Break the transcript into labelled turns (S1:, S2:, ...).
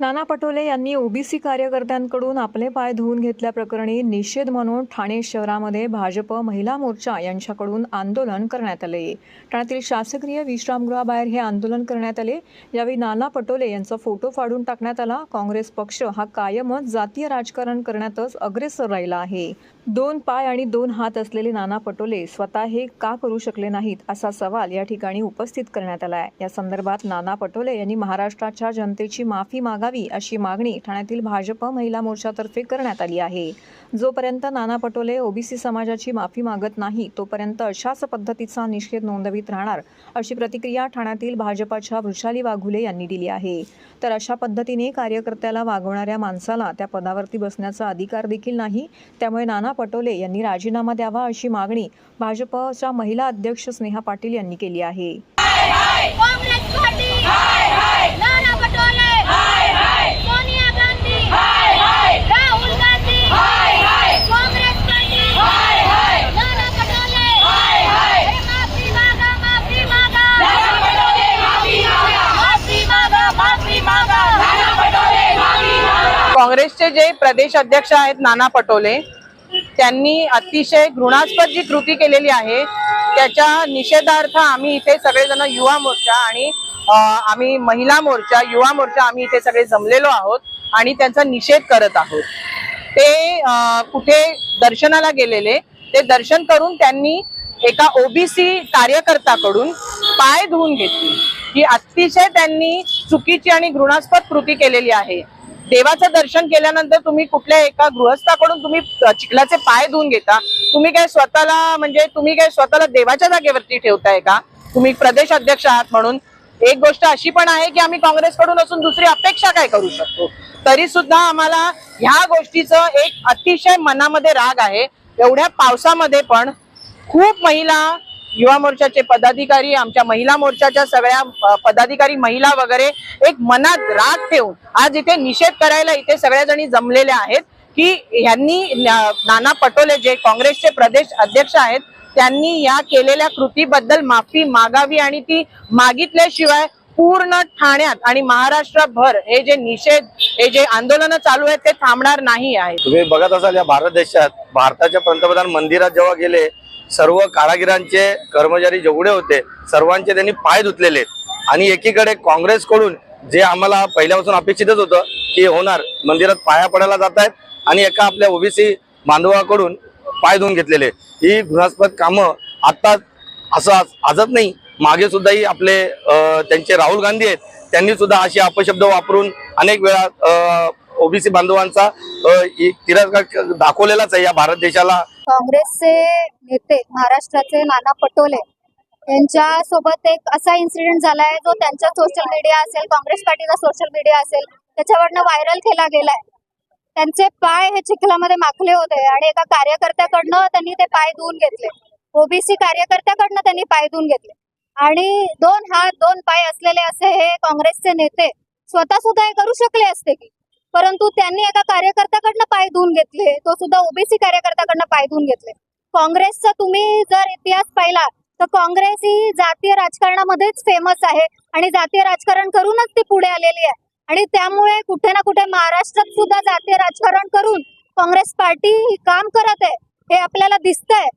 S1: नाना पटोले यांनी ओबीसी कार्यकर्त्यांकडून आपले पाय धुवून घेतल्याप्रकरणी निषेध म्हणून ठाणे शहरामध्ये भाजप महिला मोर्चा यांच्याकडून आंदोलन करण्यात आले. ठाण्यातील शासकीय विश्रामगृहाबाहेर हे आंदोलन करण्यात आले. यावेळी नाना पटोले यांचा फोटो फाडून टाकण्यात आला. काँग्रेस पक्ष हा कायमच जातीय राजकारण करण्यातच अग्रेसर राहिला आहे. दोन पाय आणि दोन हात असलेले नाना पटोले स्वतः हे का करू शकले नाहीत असा सवाल या ठिकाणी उपस्थित करण्यात आला आहे. या संदर्भात नाना पटोले यांनी महाराष्ट्राच्या जनतेची माफी मागावी अशी मागणी ठाण्यातील भाजप महिला मोर्चातर्फे करण्यात आली आहे. जोपर्यंत नाना पटोले ओबीसी समाजाची माफी मागत नाही तोपर्यंत अशाच पद्धतीचा निषेध नोंदवित राहणार अशी प्रतिक्रिया ठाण्यातील भाजपाच्या वृषाली वाघुले यांनी दिली आहे. तर अशा पद्धतीने कार्यकर्त्याला वागवणाऱ्या माणसाला त्या पदावरती बसण्याचा अधिकार देखील नाही त्यामुळे नाना पटोले यांनी राजीनामा द्यावा अशी मागणी भाजपच्या महिला अध्यक्ष स्नेहा पाटील यांनी केली आहे.
S2: काँग्रेस पार्टी! नाना पटोले! सोनिया गांधी! राहुल गांधी! काँग्रेस पार्टी! नाना पटोले! अरे माफी मागा माफी मागा! माफी मागा! माफी मागा
S3: काँग्रेसचे जे प्रदेश अध्यक्ष आहेत नाना पटोले त्यांनी अतिशय घृणास्पद जी कृती केलेली आहे त्याच्या निषेधार्थ आम्ही इथे सगळेजण युवा मोर्चा आणि आम्ही महिला मोर्चा युवा मोर्चा आम्ही इथे सगळे जमलेलो आहोत आणि त्यांचा निषेध करत आहोत. ते कुठे दर्शनाला गेलेले ते दर्शन करून त्यांनी एका ओबीसी कार्यकर्त्याकडून पाय धुवून घेतली. ही अतिशय त्यांनी चुकीची आणि घृणास्पद कृती केलेली आहे. देवाचं दर्शन केल्यानंतर तुम्ही कुठल्या एका गृहस्थाकडून तुम्ही चिखलाचे पाय धुवून घेता? तुम्ही काय स्वतःला म्हणजे तुम्ही काय स्वतःला देवाच्या जागेवरती ठेवताय का? तुम्ही प्रदेश अध्यक्ष आहात म्हणून. एक गोष्ट अशी पण आहे की आम्ही काँग्रेसकडून असून दुसरी अपेक्षा काय करू शकतो? तरी सुद्धा आम्हाला ह्या गोष्टीचं एक अतिशय मनामध्ये राग आहे. एवढ्या पावसामध्ये पण खूप महिला युवा मोर्चाचे पदाधिकारी आमच्या महिला मोर्चाच्या सगळ्या पदाधिकारी महिला वगैरे एक मनात राग ठेवून आज इथे निषेध करायला इथे सगळ्या जणी जमलेल्या आहेत की यांनी नाना पटोले जे काँग्रेसचे प्रदेश अध्यक्ष आहेत त्यांनी या केलेल्या कृतीबद्दल माफी मागावी आणि ती मागितल्याशिवाय पूर्ण ठाण्यात आणि महाराष्ट्रभर हे जे निषेध हे जे आंदोलन चालू आहेत ते थांबणार नाही आहे
S4: तुम्ही बघत असाल या भारत देशात भारताच्या पंतप्रधान मंदिरात जेव्हा गेले सर्व कारागिरांचे कर्मचारी जेवढे होते सर्वांचे त्यांनी पाय धुतलेले आहेत. आणि एकीकडे काँग्रेसकडून जे आम्हाला पहिल्यापासून अपेक्षितच होतं की होणार मंदिरात पाया पडायला जात आहेत आणि एका आपल्या ओबीसी बांधवाकडून पाय धुवून घेतलेले ही घृणास्पद कामं आत्ता असं आजत नाही मागे सुद्धा ही आपले त्यांचे राहुल गांधी आहेत त्यांनी सुद्धा असे अपशब्द वापरून अनेक वेळा ओबीसी बांधवांचा इ- तिरस्कार दाखवलेलाच आहे या भारत देशाला
S2: काँग्रेसचे नेते महाराष्ट्राचे नाना पटोले यांच्या सोबत एक असा इन्सिडेंट झालाय जो त्यांच्या सोशल मीडिया असेल काँग्रेस पार्टीचा सोशल मीडिया असेल त्याच्यावरनं व्हायरल केला गेलाय. त्यांचे पाय हे चिखलामध्ये माखले होते आणि एका कार्यकर्त्याकडनं त्यांनी ते पाय धुवून घेतले. ओबीसी कार्यकर्त्याकडनं त्यांनी पाय धुवून घेतले. आणि दोन हात दोन पाय असलेले असे हे काँग्रेसचे नेते स्वतः सुद्धा हे करू शकले असते की? परंतु त्यांनी एका कार्यकर्त्याकडनं पाय धुवून घेतले. तो सुद्धा ओबीसी कार्यकर्त्याकडनं पाय धुवून घेतले. काँग्रेसचा तुम्ही जर इतिहास पाहिला तर काँग्रेस ही जातीय राजकारणामध्येच फेमस आहे आणि जातीय राजकारण करूनच ती पुढे आलेली आहे. आणि त्यामुळे कुठे ना कुठे महाराष्ट्रात सुद्धा जातीय राजकारण करून काँग्रेस पार्टी ही काम करत आहे हे आपल्याला दिसतंय.